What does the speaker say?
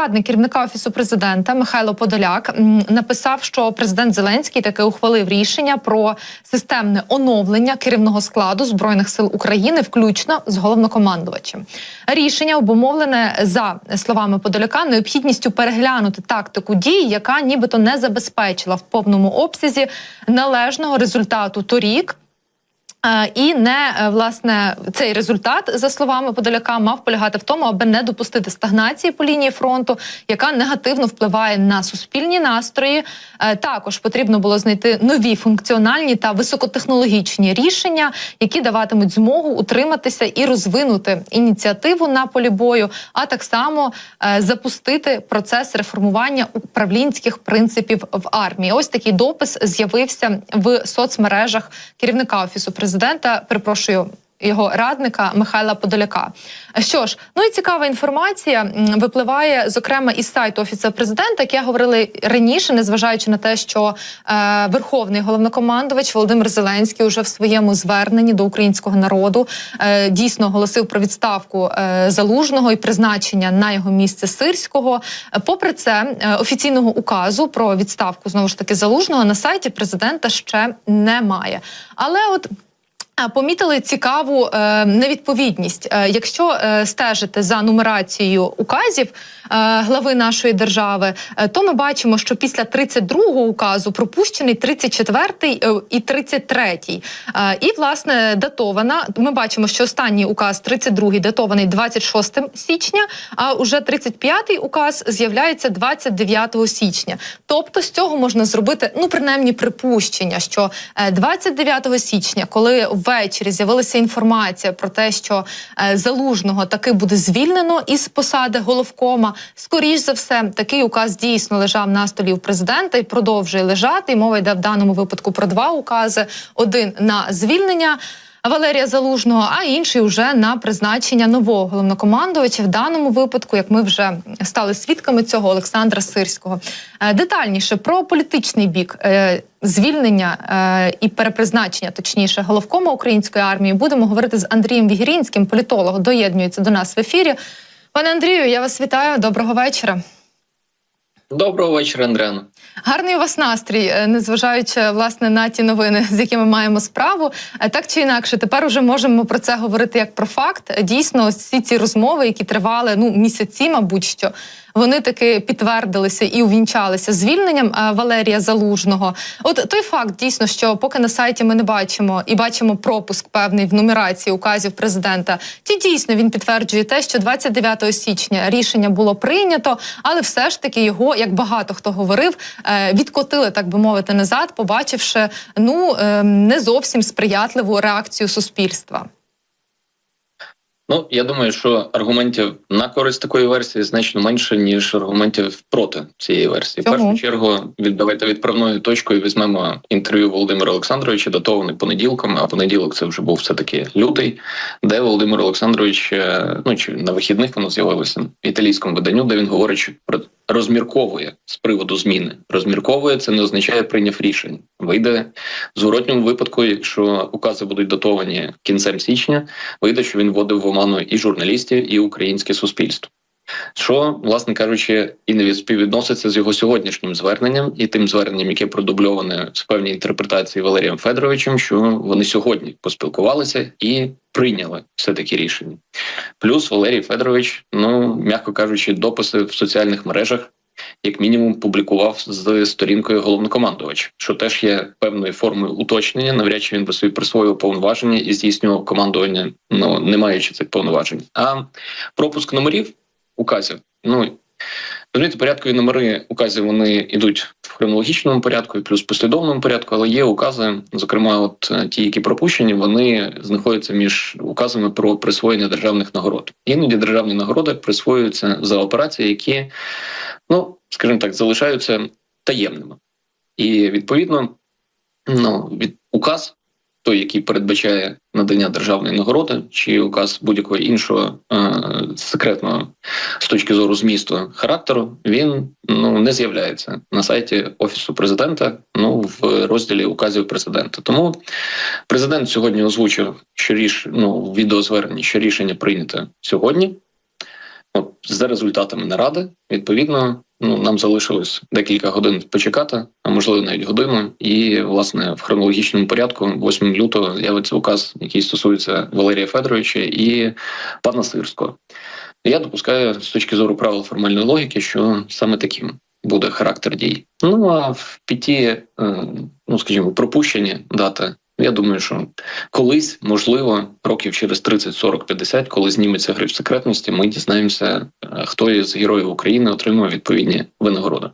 радник керівника офісу президента Михайло Подоляк написав, що президент Зеленський таки ухвалив рішення про системне оновлення керівного складу збройних сил України, включно з головнокомандувачем. Рішення обумовлене за словами Подоляка необхідністю переглянути тактику дій, яка нібито не забезпечила в повному обсязі належного результату торік. Е, І не е, власне цей результат, за словами Подоляка, мав полягати в тому, аби не допустити стагнації по лінії фронту, яка негативно впливає на суспільні настрої. Е, Також потрібно було знайти нові функціональні та високотехнологічні рішення, які даватимуть змогу утриматися і розвинути ініціативу на полі бою, а так само запустити процес реформування управлінських принципів в армії. Ось такий допис з'явився в соцмережах керівника офісу президента. Перепрошую. Його радника Михайла Подоляка. Що ж, ну і цікава інформація випливає зокрема із сайту офісу президента, як я говорили раніше, незважаючи на те, що е, верховний головнокомандувач Володимир Зеленський уже в своєму зверненні до українського народу е, дійсно оголосив про відставку е, залужного і призначення на його місце сирського. Е, Попри це, е, офіційного указу про відставку знову ж таки залужного на сайті президента ще немає. Але от. Помітили цікаву е, невідповідність. Е, якщо стежите стежити за нумерацією указів е, глави нашої держави, е, то ми бачимо, що після 32-го указу пропущений 34-й е, і 33-й. Е, і власне датована. Ми бачимо, що останній указ 32-й датований 26 січня, а уже 35-й указ з'являється 29 січня. Тобто з цього можна зробити ну принаймні припущення, що е, 29 січня, коли ввечері з'явилася інформація про те, що е, залужного таки буде звільнено із посади головкома, скоріш за все, такий указ дійсно лежав на столі у президента і продовжує лежати. І мова йде в даному випадку про два укази: один на звільнення. Валерія Залужного, а інший уже на призначення нового головнокомандувача в даному випадку, як ми вже стали свідками цього Олександра Сирського. Е, Детальніше про політичний бік е, звільнення е, і перепризначення, точніше, головкома української армії, будемо говорити з Андрієм Вігірінським. Політолог доєднується до нас в ефірі. Пане Андрію, я вас вітаю. Доброго вечора. Доброго вечора, Андріано. Гарний у вас настрій, е, незважаючи власне на ті новини, з якими маємо справу. Е, Так чи інакше, тепер уже можемо про це говорити як про факт. Дійсно, всі ці розмови, які тривали ну місяці, мабуть що. Вони таки підтвердилися і увінчалися звільненням е, Валерія Залужного. От той факт дійсно, що поки на сайті ми не бачимо і бачимо пропуск певний в нумерації указів президента. Ті дійсно він підтверджує те, що 29 січня рішення було прийнято, але все ж таки його, як багато хто говорив, е, відкотили, так би мовити, назад, побачивши ну е, не зовсім сприятливу реакцію суспільства. Ну я думаю, що аргументів на користь такої версії значно менше ніж аргументів проти цієї версії. В першу чергу від давайте відправною точкою візьмемо інтерв'ю Володимира Олександровича, датоване понеділком. А понеділок це вже був все таки лютий, де Володимир Олександрович, е, ну чи на вихідних воно з'явилося в італійському виданню, де він говорить, що про розмірковує з приводу зміни. Розмірковує це не означає прийняв рішення. Вийде в зворотньому випадку, якщо укази будуть датовані кінцем січня, вийде, що він вводив в оману і журналістів, і українське суспільство. Що, власне кажучи, і не співвідноситься з його сьогоднішнім зверненням і тим зверненням, яке продубльоване з певній інтерпретації Валерієм Федоровичем, що вони сьогодні поспілкувалися і прийняли все таки рішення. Плюс Валерій Федорович, ну м'яко кажучи, дописи в соціальних мережах. Як мінімум публікував з сторінкою головнокомандувач, що теж є певною формою уточнення. Навряд чи він би собі присвоїв повноваження і здійснював командування, ну не маючи цих повноважень. А пропуск номерів указів. Ну розумієте, порядкові номери указів вони йдуть в хронологічному порядку і плюс послідовному порядку, але є укази, зокрема, от е, ті, які пропущені, вони знаходяться між указами про присвоєння державних нагород. Іноді державні нагороди присвоюються за операції, які, ну скажімо так, залишаються таємними. І відповідно, ну від указ той, який передбачає надання державної нагороди, чи указ будь-якого іншого е, секретного з точки зору змісту характеру, він ну не з'являється на сайті офісу президента. Ну в розділі указів президента. Тому президент сьогодні озвучив, що ріш ну в відеозверненні, що рішення прийнято сьогодні. За результатами наради, відповідно, ну нам залишилось декілька годин почекати, а можливо навіть годину. І власне в хронологічному порядку, 8 лютого, з'явиться указ, який стосується Валерія Федоровича і пана Сирського. Я допускаю з точки зору правил формальної логіки, що саме таким буде характер дій. Ну а в піті, е, ну скажімо, пропущені дати. Я думаю, що колись, можливо, років через 30, 40, 50, коли зніметься гриф секретності, ми дізнаємося, е, хто із героїв України отримує відповідні винагороди.